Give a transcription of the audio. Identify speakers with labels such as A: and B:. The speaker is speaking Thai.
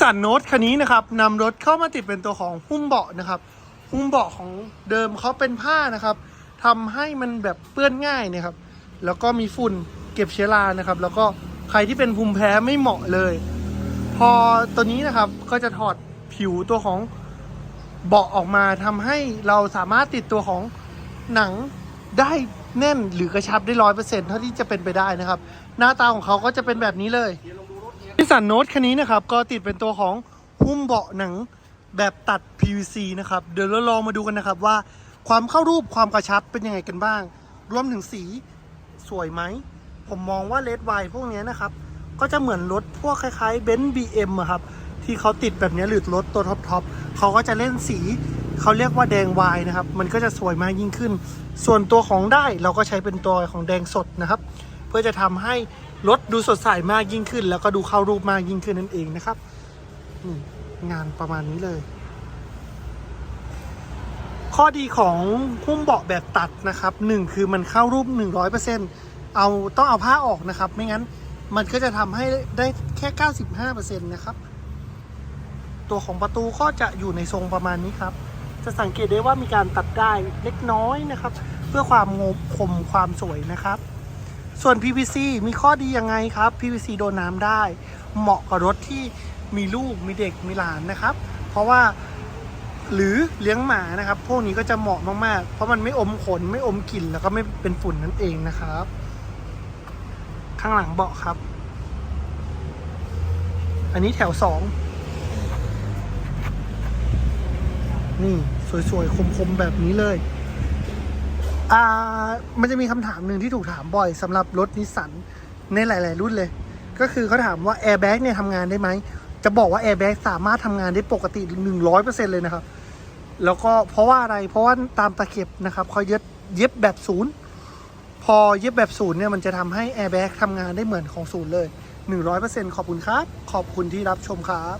A: สันโนตคันนี้นะครับนำรถเข้ามาติดเป็นตัวของหุ้มเบาะนะครับ หุ้มเบาะของเดิมเขาเป็นผ้านะครับทำให้มันแบบเปื้อนง่ายนะครับ แล้วก็มีฝุ่นเก็บเชื้อรานะครับ แล้วก็ใครที่เป็นภูมิแพ้ไม่เหมาะเลย พอตัวนี้นะครับก็จะถอดผิวตัวของเบาะออกมาทำให้เราสามารถติดตัวของหนังได้แน่นหรือกระชับได้ร้อยเปอร์เซ็นต์เท่าที่จะเป็นไปได้นะครับ หน้าตาของเขาก็จะเป็นแบบนี้เลย สันโนตคันนี้นะครับ ก็ติดเป็นตัวของหุ้มเบาะหนังแบบตัด PVC นะครับ เดี๋ยวเราลองมาดูกันนะครับว่าความเข้ารูปความกระชับเป็นยังไงกันบ้าง รวมถึงสีสวยไหม ผมมองว่าเลดไวพวกนี้นะครับ ก็จะเหมือนรถพวกคล้ายๆเบนซ์บีเอ็มครับ ที่เขาติดแบบนี้หรือรถตัวท็อปๆเขาก็จะเล่นสีเขาเรียกว่าแดงวายนะครับ มันก็จะสวยมากยิ่งขึ้น ส่วนตัวของได้เราก็ใช้เป็นตัวของแดงสดนะครับ เพื่อจะทำให้ รถดูสดใสมากยิ่งขึ้น แล้วก็ดูเข้ารูปมากยิ่งขึ้นนั่นเองนะครับนี่งานประมาณนี้เลย ข้อดีของหุ้มเบาะแบบตัดนะครับหนึ่งคือมันเข้ารูป 100%เอาต้องเอาผ้าออกนะครับ ไม่งั้นมันก็จะทำให้ได้แค่ 95%นะครับ ตัวของประตูก็จะอยู่ในทรงประมาณนี้ครับ จะสังเกตได้ว่ามีการตัดได้เล็กน้อยนะครับ เพื่อความงบคมความสวยนะครับ ส่วน PVC มีข้อดียังไงครับ PVC โดนน้ำได้ เหมาะกับรถที่มีลูกมีเด็กมีหลานนะครับ เพราะว่าหรือเลี้ยงหมานะครับ พวกนี้ก็จะเหมาะมากๆ เพราะมันไม่อมขนไม่อมกลิ่นแล้วก็ไม่เป็นฝุ่นนั่นเองนะครับ ข้างหลังเบาะครับ อันนี้แถวสองนี่สวยๆคมๆแบบนี้เลย อ่ามันจะมีคำถามหนึ่งที่ถูกถามบ่อยสำหรับรถนิสสันในหลาย ๆ รุ่นเลย ก็คือเขาถามว่าแอร์แบ็กเนี่ยทำงานได้ไหม จะบอกว่าแอร์แบ็กสามารถทำงานได้ปกติ 100%เลยนะครับ แล้วก็เพราะว่าอะไรเพราะว่าตามตะเข็บนะครับเขาเย็บเย็บแบบศูนย์พอเย็บแบบศูนย์เนี่ยมันจะทำให้แอร์แบ็กทำงานได้เหมือนของศูนย์เลย 100%ขอบคุณครับ ขอบคุณที่รับชมครับ